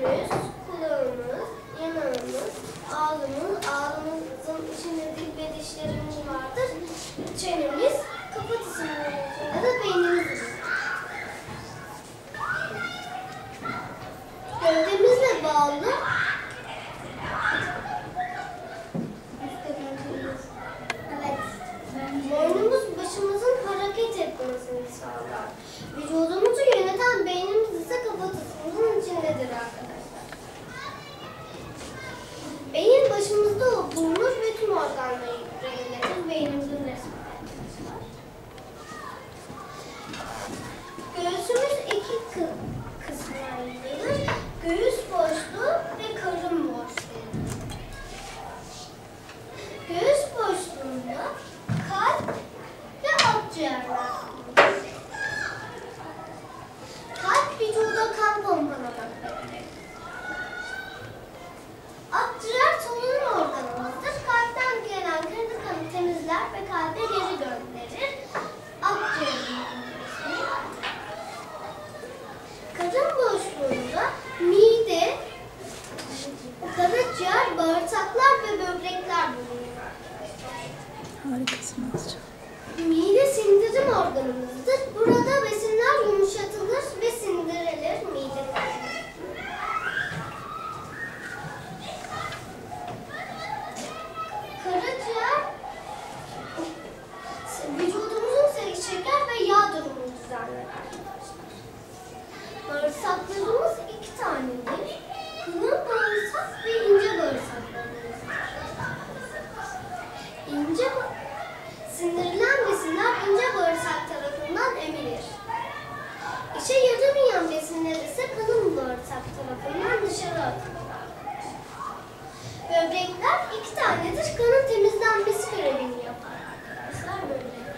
Gözümüz, kulağımız, yanağımız, ağzımız, ağzımızın içinde dil ve dişlerimiz vardır. Çenemiz, kafatasının arasında da beynimiz. Gövdemizle bağlı. Boynumuz başımızın hareket etmesini sağlar. Vücudumuzu yöneten beynimiz ise kafatasımızın içindedir arkadaşlar. Beyin başımızda bulunur ve tüm organları ilgilenir. Beynimizin. Göğsümüz iki kı. Göğüs boşluğu ve karın boşluğu. Göğüs boşluğunda kalp ve. Kadın boşluğunda mide, karaciğer, bağırsaklar ve böbrekler bulunur. Harikasın Azca. Mide Bağırsaklarımız iki tanedir. Kalın bağırsak ve ince bağırsaklarımız. İnce Sindirilen besinler ince bağırsak tarafından emilir. İşe yaramayan besinler ise kalın bağırsak tarafından dışarı atılır. Böbrekler iki tanedir. Kanın temizlenmesi görevini yapar arkadaşlar böbrekler.